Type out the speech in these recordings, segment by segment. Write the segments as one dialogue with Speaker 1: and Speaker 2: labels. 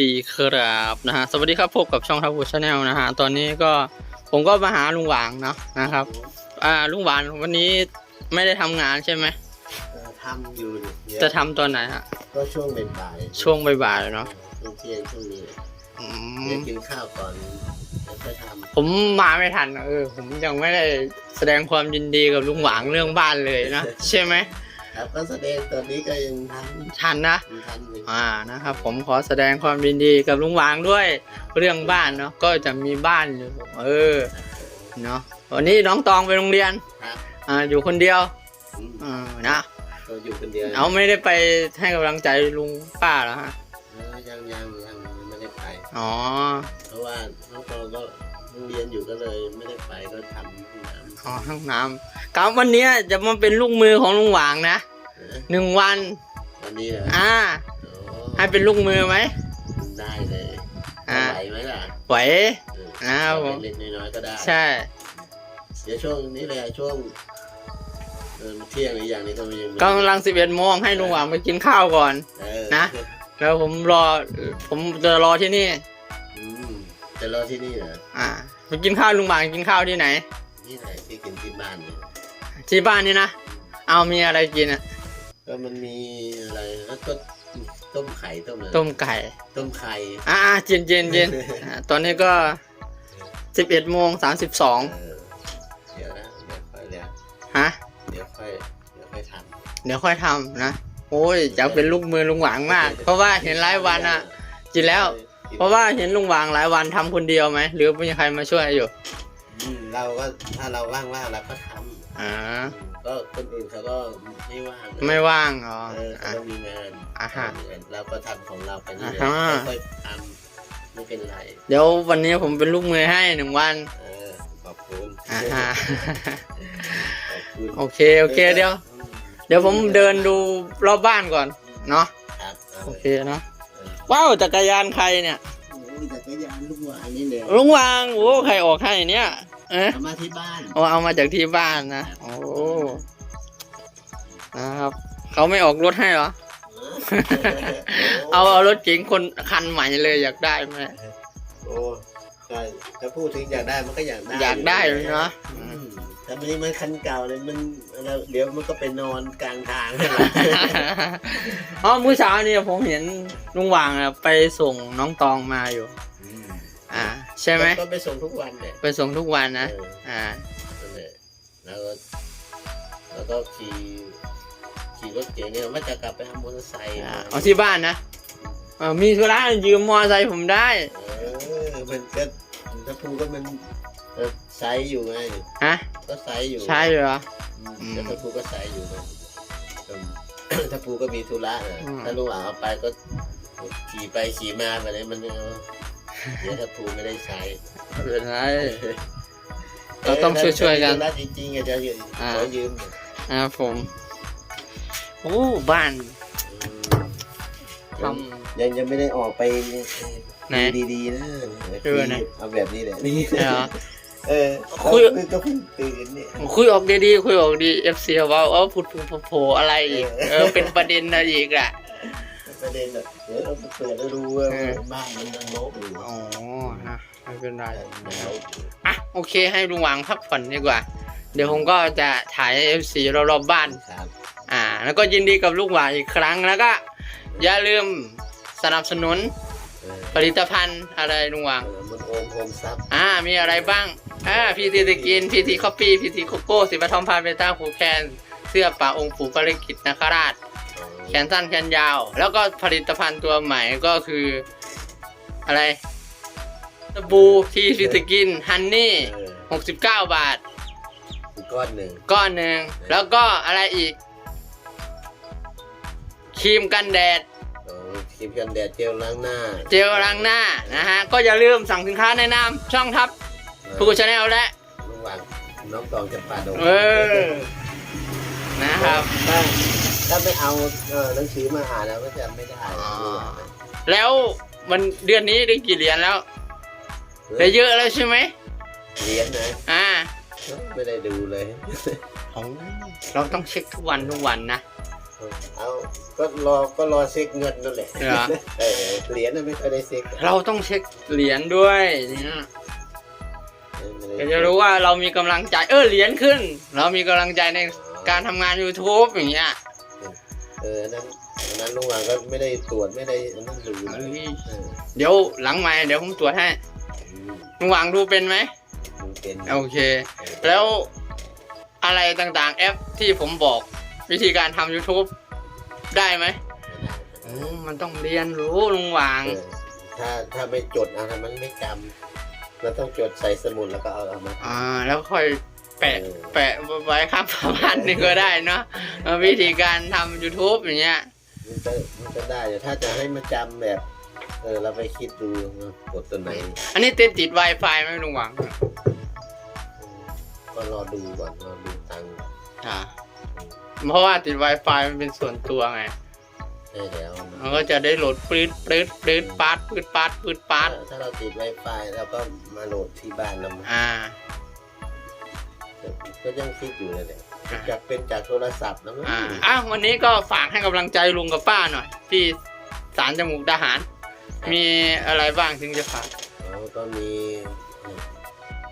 Speaker 1: ดีครับนะฮะสวัสดีครับพบกับช่องทับูชาแนลนะฮะตอนนี้ก็ผมก็มาหาลุงหวางเนาะนะครับ อ่าลุงหวางวันนี้ไม่ได้ทำงานใช่ไหม
Speaker 2: เอ่อทำอยู่เนี่ย
Speaker 1: จะทำตอนไหนฮะ
Speaker 2: ก็ช่วงบ่ายๆ
Speaker 1: ช่วงบ่ายๆเนาะ
Speaker 2: ช่วงเที่ยงช่วงนี้
Speaker 1: อื
Speaker 2: เดี๋ยว
Speaker 1: ม
Speaker 2: กินข้าวก่อนแล้วค่อยท
Speaker 1: ผมมาไม่ทันเออผมยังไม่ได้แสดงความยินดีกับลุงหวางเรื่องบ้านเลยนะใช่ไหมำ
Speaker 2: ครับก็แสดงตอนนี้ก็ยังทัน
Speaker 1: ทันนะ
Speaker 2: ยังทันอยู่
Speaker 1: อ่านะครับ ผมขอแสดงความยินดีกับลุงหวางด้วย เรื่องบ้านเนาะก็จะมีบ้านอยู่เออเนาะวันนี้น้องตองไปโรงเรียน
Speaker 2: ครับ
Speaker 1: อ่าอยู่คนเดียว
Speaker 2: อืม
Speaker 1: อ่านะ
Speaker 2: ก็อยู่คนเดียว
Speaker 1: เอาไม่ได้ไปให้กำลังใจลุงป้าเหรอฮะ
Speaker 2: เออยังยังยังไม่ได้ไป
Speaker 1: อ๋อ
Speaker 2: เพราะว่าน้องตองก็โรงเรียนอยู่ก็เลยไม่ได้ไปก็ทำที่น้
Speaker 1: อ๋อห้องน้ำครับวันเนี้ยจะมาเป็นลูกมือของลุงหวางนะำ
Speaker 2: เออ
Speaker 1: หนึ่งวัน
Speaker 2: วันนี้เหรอ
Speaker 1: อ่า
Speaker 2: โอ้
Speaker 1: ให้เป็นลูกมือไหม
Speaker 2: ได้เลย
Speaker 1: อ่า
Speaker 2: ไหวไหมล่ะ
Speaker 1: ไหว
Speaker 2: เออ
Speaker 1: อ่าผม
Speaker 2: เล็กๆน้อยๆก็ได้
Speaker 1: ใช่
Speaker 2: เดี๋ยวช่วงนี้เลยช่วงเออเที่ยงหรืออย่างนี้ก็ยังไม่
Speaker 1: กำลังสิบเอ็ดโมงให้ลุงหวางไปกินข้าวก่อน
Speaker 2: เออ
Speaker 1: นะ แล้วผมรอ ผมจะรอที่นี่
Speaker 2: อืมจะรอที่นี่เหรอ
Speaker 1: อ่าไปกินข้าวลุงหวางกินข้าวที่ไหน
Speaker 2: ที่ไหนที่กินที่บ้านเนี่ย
Speaker 1: ที่บ้านนี่นะ เอามีอะไรกินอะ
Speaker 2: ก็มันมีอะไรแล้วก็ต้มไข่ต้มอะไร
Speaker 1: ต้มไก่
Speaker 2: ต้มไข่
Speaker 1: อ่าเย็นเย็นเย็นอ่าตอนนี้ก็สิบเอ็ดโมงสามสิบสอง
Speaker 2: เออเดี๋ยวนะเดี๋ยวค่อยเดี๋ยว
Speaker 1: ฮะ
Speaker 2: เดี๋ยวค่อยเดี๋ยวค่อยท
Speaker 1: เดี๋ยวค่อยทำนะ โอ้ยจะเป็นลูกมือลุงหวางำมาก เพราะว่าเห็นหลายวันอะกินแล้ว เพราะว่าเห็นลุงหวางหลายวันทำคนเดียวไหมหรือมีใครมาช่วยอยู่
Speaker 2: อืมเราก็ถ้าเราว่างๆเราก็ท
Speaker 1: อ่าำ
Speaker 2: ก็คนอื่นเขาก็ไม่ว่าง
Speaker 1: ไม่ว่างอ๋อ
Speaker 2: เออเขา
Speaker 1: อะ
Speaker 2: ก็มีงาน
Speaker 1: อ่าฮะ
Speaker 2: มีงานเราก็ทำของเราไปเรื่อย
Speaker 1: อ่าฮะ
Speaker 2: ๆค่อยๆทำไม่เป็นไร
Speaker 1: เดี๋ยววันนี้ผมเป็นลูกมือให้หนึ่งวัน
Speaker 2: เออขอบคุณ
Speaker 1: อ่าฮะ
Speaker 2: ขอบคุณ
Speaker 1: โอเคโอเคเดี๋ยว เดี๋ยวผมเดินดูรอบบ้านก่อนเนาะ
Speaker 2: ครับา
Speaker 1: โอ
Speaker 2: ลย
Speaker 1: เคเนาะว้าวจักรยานใครเนี่ย
Speaker 2: โอ้ยจักรยานลูกหวานนี่เลย
Speaker 1: ลุงหวางโอ้ใครออกให้เนี่ย เอ๊ะ
Speaker 2: เอามาที่บ้าน
Speaker 1: เอาเอามาจากที่บ้านนะ โอ้ นะครับ เขาไม่ออกรถให้เหรอ เอาเอารถเก๋งคนคันใหม่เลยอยากได้ไหม
Speaker 2: โอ้ใช่ถ้าพูดถึงอยากได้มันก็อยากได้
Speaker 1: อยากได้เลยเนาะ
Speaker 2: อืมแต่มันนี่มันคันเก่าเลยมันอะไรเดี๋ยวมันก็ไปนอนกลางทาง
Speaker 1: อ๋อมื้อเช้าเนี่ยผมเห็นลุงหวางอะไปส่งน้องตองมาอยู่
Speaker 2: อืม
Speaker 1: อ่า ใช่ไหม
Speaker 2: ก็ไปส่งทุกวันเนี่ย
Speaker 1: ไปส่งทุกวันนะ
Speaker 2: เออ
Speaker 1: อ่า
Speaker 2: นั่นแหละแล้วก็แล้วก็ขี่ขี่รถเก๋งเนี่ยว่าจะกลับไปทำมอเตอร์ไซค์
Speaker 1: อ่าเอาที่บ้านนะเออมีธุระยืมมอเตอร์ไซค์ผมได้
Speaker 2: เออมันก็ถ้าพูก็มันเออไซส์อยู่ไง
Speaker 1: ฮะ
Speaker 2: ก็ไซส์อยู่
Speaker 1: ใช่เหรอ
Speaker 2: อืม
Speaker 1: อืม
Speaker 2: แต่ถ้าพูก็ไซส์อยู่มันอืมถ้าพูก็มีธุระนะ
Speaker 1: อืม
Speaker 2: ถ้าลุงอ่างเอาไปก็ขี่ไปขี่มาแบบนี้มันก็ เดี๋ยวถ้าพูไม่ได้ใช้
Speaker 1: ไม่เป็นไร เราต้องช่วยๆกัน
Speaker 2: ถ้ามีธุระจริงๆอาจจะยืม
Speaker 1: อ่า
Speaker 2: ขอยืม
Speaker 1: อ่าผมโอ้บ้านท
Speaker 2: ยังยังไม่ได้ออกไป
Speaker 1: ไหน
Speaker 2: ดีๆนะ
Speaker 1: เออไหน
Speaker 2: เอาแบบนี้แหละนี่ำ
Speaker 1: เหรอ
Speaker 2: เออ
Speaker 1: คุย
Speaker 2: เราก็เพิ่งตื่นเนี่ย
Speaker 1: คุยออกดีๆคุยออกดีเอฟซีว่าเออพูดพูดโผล่อะไรอีกเออเป็นประเด็นอะไรอีกอะ
Speaker 2: ป ระเด็นอะเดี๋ยวเราไปเปิดแล้วดูว่า
Speaker 1: เออ
Speaker 2: บ้านมันยังลบอยู่
Speaker 1: อ๋อนะไม่เป็นไร
Speaker 2: มันลบอยู่
Speaker 1: อะโอเคให้ลุงหวางพักผ่อนดีกว่า เดี๋ยวผมก็จะถ่ายเอฟซีรอบๆบ้าน
Speaker 2: ครับ
Speaker 1: อ่า แล้วก็ยินดีกับลูกหวานอีกครั้งแล้วก็ อย่าลืมสนับสนุน
Speaker 2: เออ
Speaker 1: ผลิตภัณฑ์อะไรลุงหวาง
Speaker 2: เออมันโอมโฮมซับ
Speaker 1: อ่ามีอะไรบ้างอ่าพีทีตะกินพีทีคอฟฟี่พีทีโกโก้สิบะทอมพานเบต้าผูแคนเสื้อป่าองค์ปู่ปาริกิตนาคราช แขนสั้นแขนยาว แล้วก็ผลิตภัณฑ์ตัวใหม่ก็คือ อะไรสบู่ทีฟิสกินฮันนี่
Speaker 2: เออ
Speaker 1: หกสิบเก้าบาท
Speaker 2: อีกก้อนหนึ่ง
Speaker 1: ก้อนหนึ่งแล้วก็อะไรอีกครีมกันแดด
Speaker 2: เออครีมกันแดดเจลล้างหน้า
Speaker 1: เจลล้างหน้านะฮะ ก็อย่าลืมสั่งสินค้าในนามช่องทับผู้ชาแนลและ
Speaker 2: น้องหวานน้องตองจะปาดง
Speaker 1: เออนะครับ
Speaker 2: ถ้า ถ้าไม่เอาเออหนังสือมาอ่านแล้วก็จะไม่ได้
Speaker 1: อ๋อแล้วมันเดือนนี้ได้กี่เหรียญแล้วได้เยอะแล้วใช่ไหม
Speaker 2: เหรียญนะ
Speaker 1: อ่า
Speaker 2: ไม่ได้ดูเลย
Speaker 1: เราต้องเช็คทุกวันทุกวันนะ
Speaker 2: เอาก็รอก็รอเช็คเงินนั่นแหละ
Speaker 1: เหรอ
Speaker 2: เออเหรียญน่ะไม่ค่อยได้เช็ค
Speaker 1: เราต้องเช็คเหรียญด้วยเนี่ยเดี๋ยวจะรู้ว่าเรามีกำลังใจเออเหรียญขึ้น เรามีกำลังใจในการทำงาน YouTube อย่างเงี้ย
Speaker 2: เออนั้นอันนั้นลุงหวังก็ไม่ได้ตรวจไม่ได้อันนั้นดู
Speaker 1: เอ้ย
Speaker 2: เออ
Speaker 1: เดี๋ยวหลังไม้เดี๋ยวผมตรวจให้
Speaker 2: อืม
Speaker 1: ลุงหวังดูเป็นไหม
Speaker 2: ดูเป็น
Speaker 1: โอเค แล้วอะไรต่างๆแอปที่ผมบอกวิธีการทำ YouTube ได้ไหมอืมมันต้องเรียนรู้ลุงหวัง
Speaker 2: เออถ้าถ้าไม่จดอะไรมันไม่จำเราต้องจดใส่สมุดแล้วก็เอาเอามา
Speaker 1: อ่า แล้วค่อย แปะ
Speaker 2: เออ
Speaker 1: แปะไว้ครับประมาณนึงก็ได้เนาะเออวิธีการทำ YouTube อย่างเงี้ย
Speaker 2: มันก็มันก็ได้แต่ถ้าจะให้มาจำแบบ เออเราไปคิดดูนะกดตัวไหน
Speaker 1: อันนี้ติดติด Wi-Fi ไหมลุงหวัง
Speaker 2: ก็รอดูก่อนรอดูตังค์
Speaker 1: อ่าเพราะว่าติด Wi-Fi มันเป็นส่วนตัวไง
Speaker 2: ใช่แล้ว
Speaker 1: มันก็จะได้โหลดปื๊ดปื๊ดปื๊ดปาดปื๊ดปาดปื๊ดปาด
Speaker 2: ถ้าเราติด Wi-Fi เราก็มาโหลดที่บ้านเรา
Speaker 1: อ่า
Speaker 2: ก็ยังคิดอยู่นั่นแหละ
Speaker 1: อ่า
Speaker 2: จากเป็นจากโทรศัพท์นะมั้ง
Speaker 1: อ่าอะวันนี้ก็ฝากให้กำลังใจลุงกับป้าหน่อย ที่สารจมูกดาหาร มีอะไรบ้างถึงจะฝาก
Speaker 2: แล้วก็มีเอ่อ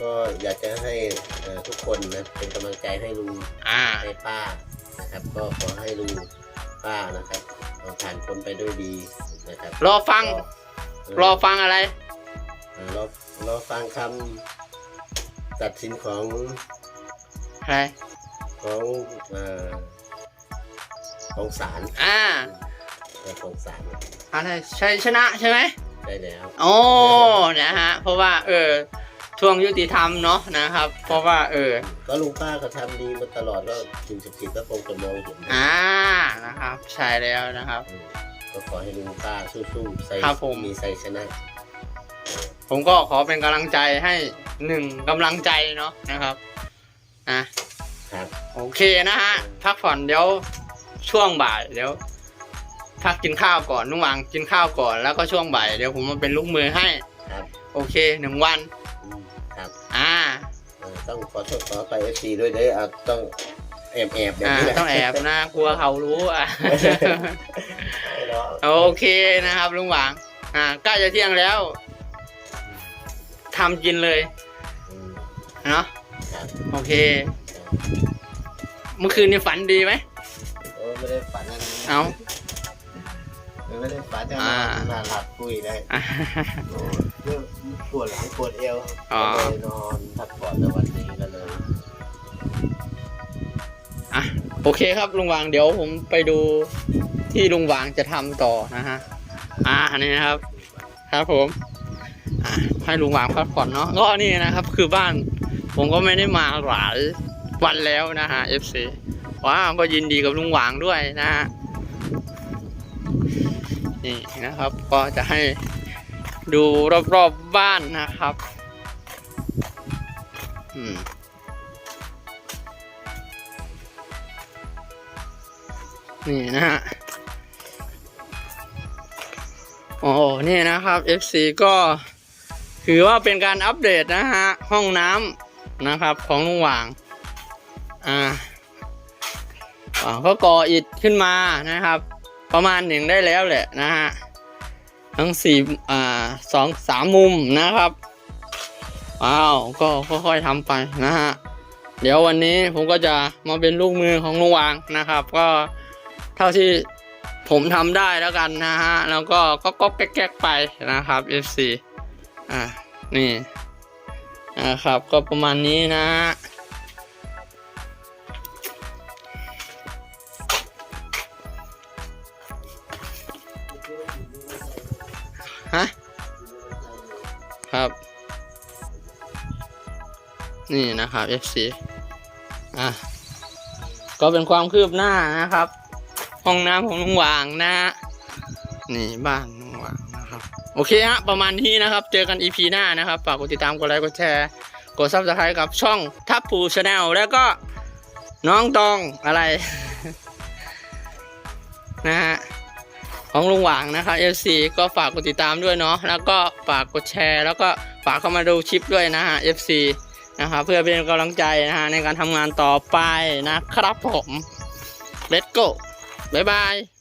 Speaker 2: ก็อยากจะให้เอ่อทุกคนนะเป็นกำลังใจให้ลุง
Speaker 1: อ่า
Speaker 2: ให้ป้านะครับ ก็ขอให้ลุงป้านะครับเอาผ่านพ้นไปด้วยดีนะครับ
Speaker 1: รอฟัง
Speaker 2: ก็เร
Speaker 1: อฟังอะไร
Speaker 2: เอ่อรอรอฟังคำตัดสินของ
Speaker 1: อะไร
Speaker 2: ของเอ่อของศาล
Speaker 1: อ่า
Speaker 2: เอ่อของศาล
Speaker 1: อะไรชัยชนะใช่ไหม
Speaker 2: ได้แล้ว
Speaker 1: โอ้นะฮะเพราะว่าเออช่วงยุติธรรมเนาะนะครับ เพราะว่าเออ
Speaker 2: ก็ลุงป้าก็ทำดีมาตลอดก็ถึงสิบสิบก็คงจะมองเห็น
Speaker 1: อ่านะครับ ใช่แล้วนะครับ
Speaker 2: อืมก็ขอให้ลุงป้าสู้ๆใส่
Speaker 1: ครับผม
Speaker 2: มีชัยชนะ
Speaker 1: ผมก็ขอเป็นกำลังใจให้หนึ่งกำลังใจเนาะนะครับ อะ
Speaker 2: ครับ
Speaker 1: โอเคนะฮะ พักผ่อนเดี๋ยวช่วงบ่ายเดี๋ยว พักกินข้าวก่อนนุ่งวางกินข้าวก่อนแล้วก็ช่วงบ่ายเดี๋ยวผมมาเป็นลูกมือให้
Speaker 2: ครับ
Speaker 1: โอเคหนึ่งวัน
Speaker 2: อืมครับ
Speaker 1: อ่า
Speaker 2: เอ่อต้องขอโทษขอไปเอฟซีด้วยเด้อเอาต้องแอบแอบๆแบบ
Speaker 1: อ่า
Speaker 2: นี้แหละ
Speaker 1: ต้องแอบนะกลัวเขารู้อะ
Speaker 2: ไม่หรอก
Speaker 1: โอเคนะครับลุงหวาง อ่าใกล้จะเที่ยงแล้วทำกินเลย
Speaker 2: อืม
Speaker 1: เนาะ
Speaker 2: ครับ
Speaker 1: โอเค เมื่อคืนนี่ฝันดีไหม
Speaker 2: โอ้ไม่ได้ฝันอะไร
Speaker 1: เอา
Speaker 2: ไม่ได้ฝันจะ
Speaker 1: อ่า
Speaker 2: นอนหลับคุยได้
Speaker 1: อะ
Speaker 2: โอ้เรื่องปวดหลังปวดเอว
Speaker 1: อ๋อ
Speaker 2: ก็เลยนอนพักผ่อนแล้ววันนี้ก็เลย
Speaker 1: อะโอเคครับลุงหวางเดี๋ยวผมไปดูที่ลุงหวางจะทำต่อนะฮะอ่าอันนี้นะครับ ครับผมอะให้ลุงหวางพักผ่อนเนาะก็นี่นะครับ คือบ้าน ผมก็ไม่ได้มาหลายวันแล้วนะฮะ FC ว้าวก็ยินดีกับลุงหวางด้วยนะฮะนี่นะครับก็จะให้ดูรอบๆบบ้านนะครับอืมนี่นะฮะโอ้นี่นะครับ FC ก็ถือว่าเป็นการอัปเดตนะฮะ ห้องน้ำ นะครับ ของลุงหว่าง อ่าก็ก่ออิฐขึ้นมานะครับ ประมาณหนึ่งได้แล้วแหละนะฮะทั้งสี่อ่าสองสามมุมนะครับว้าวก็ค่อยๆทำไปนะฮะเดี๋ยววันนี้ผมก็จะมาเป็นลูกมือของลุงหวางนะครับ ก็เท่าที่ผมทำได้แล้วกันนะฮะแล้วก็ก็ก็แก๊กๆไปนะครับ FC อ่านี่ นะครับ ก็ประมาณนี้นะฮะครับ นี่นะครับ FC อะก็เป็นความคืบหน้านะครับ ห้องน้ำของลุงหวางนะ นี่บ้านลุงหวาง โอเคฮะประมาณนี้นะครับ เจอกัน EP หน้านะครับฝากกดติดตามกดไลค์กดแชร์กดซับสไครต์กับช่องทับผูชาแนลแล้วก็น้องตองอะไร นะฮะของลุงหวางนะครับ FC ก็ฝากกดติดตามด้วยเนาะแล้วก็ฝากกดแชร์ แล้วก็ฝากเข้ามาดูคลิปด้วยนะฮะ FC นะครับเพื่อเป็นกำลังใจนะฮะในการทำงานต่อไปนะครับผม Let's go บ๊ายบาย